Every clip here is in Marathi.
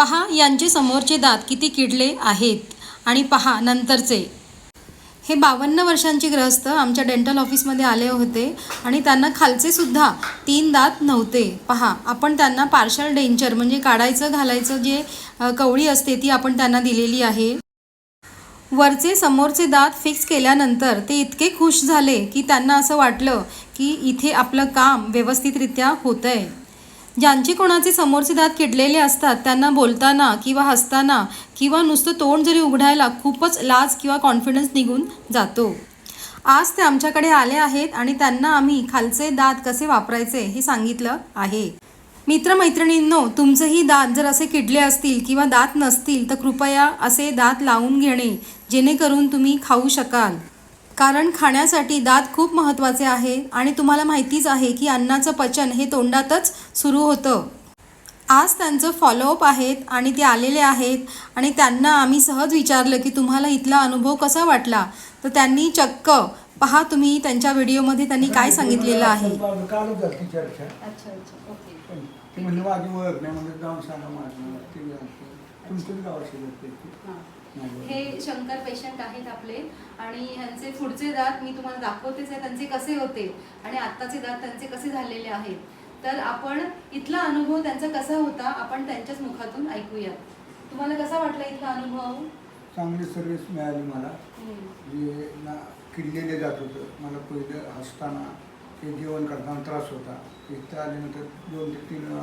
पहा यांचे समोरचे दात किती किडले आहेत आणि पहा नंतरचे. हे बावन्न वर्षांचे ग्रहस्थ आमच्या डेंटल ऑफिसमध्ये आले होते आणि त्यांना खालचे सुद्धा तीन दात नव्हते. पहा आपण त्यांना पार्शल डेंचर म्हणजे काढायचं घालायचं जे कवळी असते ती आपण त्यांना दिलेली आहे. वरचे समोरचे दात फिक्स केल्यानंतर ते इतके खुश झाले की त्यांना असं वाटलं की इथे आपलं काम व्यवस्थितरित्या होतं आहे ज्यांचे कोणाचे समोरचे दात किडलेले असतात त्यांना बोलताना किंवा हसताना किंवा नुसतं तोंड जरी उघडायला खूपच लाज किंवा कॉन्फिडन्स निघून जातो. आज ते आमच्याकडे आले आहेत आणि त्यांना आम्ही खालचे दात कसे वापरायचे हे सांगितलं आहे. मित्रमैत्रिणींनो तुमचेही दात जर असे किडले असतील किंवा दात नसतील तर कृपया असे दात लावून घेणे जेणेकरून तुम्ही खाऊ शकाल. कारण खाण्यासाठी दात खूप महत्त्वाचे आहे आणि तुम्हाला माहितीच आहे की अन्नाचं पचन हे तोंडातच सुरू होतं. आज त्यांचं फॉलोअप आहेत आणि ते आलेले आहेत आणि त्यांना आम्ही सहज विचारलं की तुम्हाला इथला अनुभव कसा वाटला? तर त्यांनी चक्क पहा तुम्ही त्यांच्या व्हिडिओमध्ये त्यांनी काय सांगितलेलं आहे. माझी ओळख नाही म्हणजे हे शंकर पेशंट आहेत आपले. आणि ह्यांचे पुढचे दात मी तुम्हाला दाखवतेच आहे त्यांचे कसे होते आणि आत्ताचे दात त्यांचे कसे झालेले आहेत. तर आपण इथला अनुभव त्यांचा कसा होता आपण त्यांच्याच मुखातून ऐकूया. तुम्हाला कसा वाटला इथला अनुभव? चांगली सर्व्हिस मिळाली मला. जे ना किडलेले जात होतं मला पहिलं हसताना ते जेवण करताना त्रास होता. इथं आल्यानंतर दोन ते तीन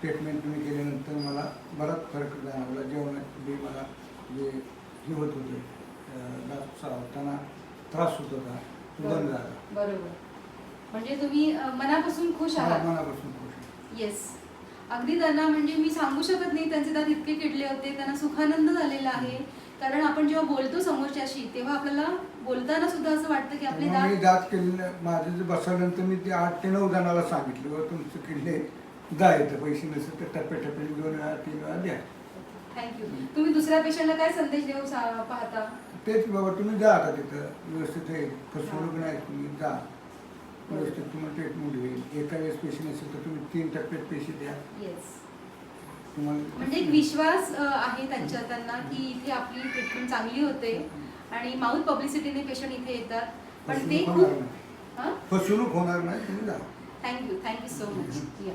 ट्रीटमेंट तुम्ही केल्यानंतर मला बराच फरक जाणवला. जेवणात बी मला जे हे होत होते चावताना त्रास होत होता बरोबर म्हणजे तुम्ही अ, मनापासून खुश मला आहात? मनापासून खुश आहे. येस अगदी त्यांना म्हणजे मी सांगू शकत नाही त्यांचे दात इतके किडले होते त्यांना सुखानंद झालेला आहे. कारण आपण जेव्हा बोलतो समोरच्याशी तेव्हा आपल्याला बोलताना सुद्धा असं वाटतं की आपले मग मी दात दात केलेलं माझं जे बसवल्यानंतर मी ते आठ ते नऊ जणाला सांगितलं बा तुमचं किल्ले दा येतं पैसे नसेल तर टप्प्या टप्प्याने दोन वेळा तीन वेळा द्या. थँक्यू तुम्ही दुसऱ्या पेशंटला काय संदेश देऊ पाहता? तेच बाबा तुम्ही जा आता तिथं. व्यवस्थित आहे. फसवणूक नाही तुम्ही जा. व्यवस्थित तुम्हाला ट्रीटमेंट होईल. एका वेळेस पेशी नसेल तर तुम्ही तीन टप्प्यात पेशी द्या. येस म्हणजे एक विश्वास आहे त्यांच्या त्यांना की इथे आपली ट्रीटमेंट चांगली होते. आणि माउथ पब्लिसिटीने पेशंट इथे येतात. पण ते खूप फसवणूक होणार नाही तुम्ही जा. थँक्यू थँक्यू सो मच या